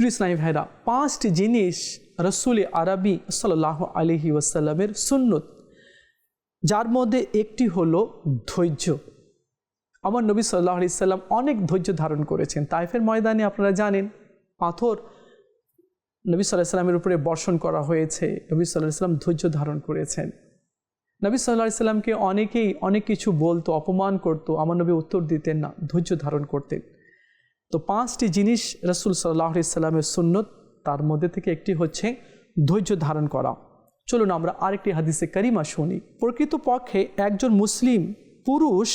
কৃষ্ণাই ভাইরা পাঁচটি জিনিস রসুল আরবি সাল্লাহ আলহি ওয়াসাল্লামের সুন্নত যার মধ্যে একটি হলো ধৈর্য। আমার নবী সাল্লাহ আলি সাল্লাম অনেক ধৈর্য ধারণ করেছেন। তাইফের ময়দানে আপনারা জানেন, পাথর নবী সাল্লাহ সাল্লামের উপরে বর্ষণ করা হয়েছে। নবী সাল্লাহ সাল্লাম ধৈর্য ধারণ করেছেন। নবী সাল্লাহ সাল্লামকে অনেকেই অনেক কিছু বলতো, অপমান করতো। আমার নবী উত্তর দিতেন না, ধৈর্য ধারণ করতেন। তো পাঁচটি জিনিস রসুল সাল্লাহ সাল্লামের সুন্নত, তার মধ্যে থেকে একটি হচ্ছে ধৈর্য ধারণ করা। চলুন আমরা আরেকটি হাদিসে করিমা শুনি। প্রকৃতপক্ষে একজন মুসলিম পুরুষ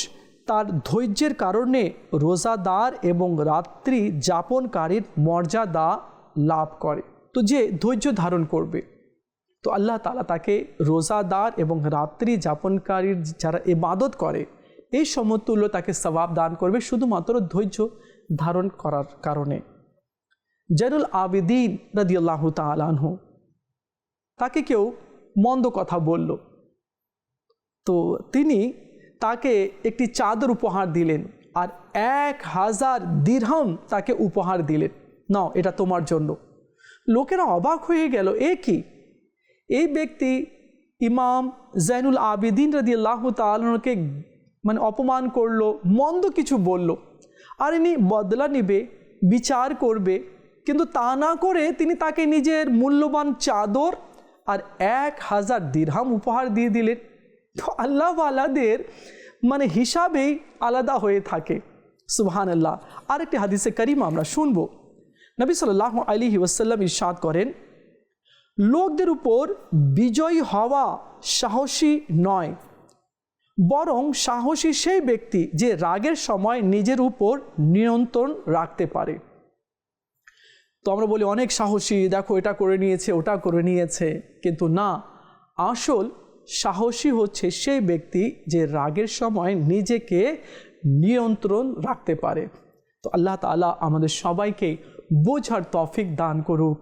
তার ধৈর্যের কারণে রোজাদার এবং রাত্রি যাপনকারীর মর্যাদা লাভ করে। তো যে ধৈর্য ধারণ করবে, তো আল্লাহ তালা তাকে রোজাদার এবং রাত্রি যাপনকারীর যারা ইবাদত করে, এই সমতুল্য তাকে সবাব দান করবে। শুধুমাত্র ধৈর্য ধারণ করার কারণে। জেনুল আবেদিন রদিয়াল্লাহ তালানহু তাকে কেউ মন্দ কথা বলল। তো তিনি তাকে একটি চাদর উপহার দিলেন আর এক হাজার দিরহম তাকে উপহার দিলেন। নাও, এটা তোমার জন্য। লোকেরা অবাক হয়ে গেল, এ কি? এই ব্যক্তি ইমাম জৈনুল আবিদিন রদি আল্লাহ তালকে মানে অপমান করল, মন্দ কিছু বলল। আর ইনি বদলা নিবে, বিচার করবে। কিন্তু তা না করে তিনি তাকে নিজের মূল্যবান চাদর আর এক হাজার দিরহাম উপহার দিয়ে দিলেন। তো আল্লাহওয়ালাদের মানে হিসাবেই আলাদা হয়ে থাকে। সুবহান আল্লাহ আরেকটি হাদিসে করিম আমরা শুনব। নবী সাল্লাহ আলী ওয়াসাল্লাম ইরশাদ করেন, লোকদের উপর বিজয়ী হওয়া সাহসী নয় বরং সাহসী সেই ব্যক্তি যে রাগের সময় নিজের উপর নিয়ন্ত্রণ রাখতে পারে। তো আমরা বলি, অনেক সাহসী, দেখো এটা করে নিয়েছে, ওটা করে নিয়েছে। কিন্তু না, আসল সাহসী হচ্ছে সেই ব্যক্তি যে রাগের সময় নিজেকে নিয়ন্ত্রণ রাখতে পারে। তো আল্লাহ তালা আমাদের সবাইকে বোঝার তফিক দান করুক।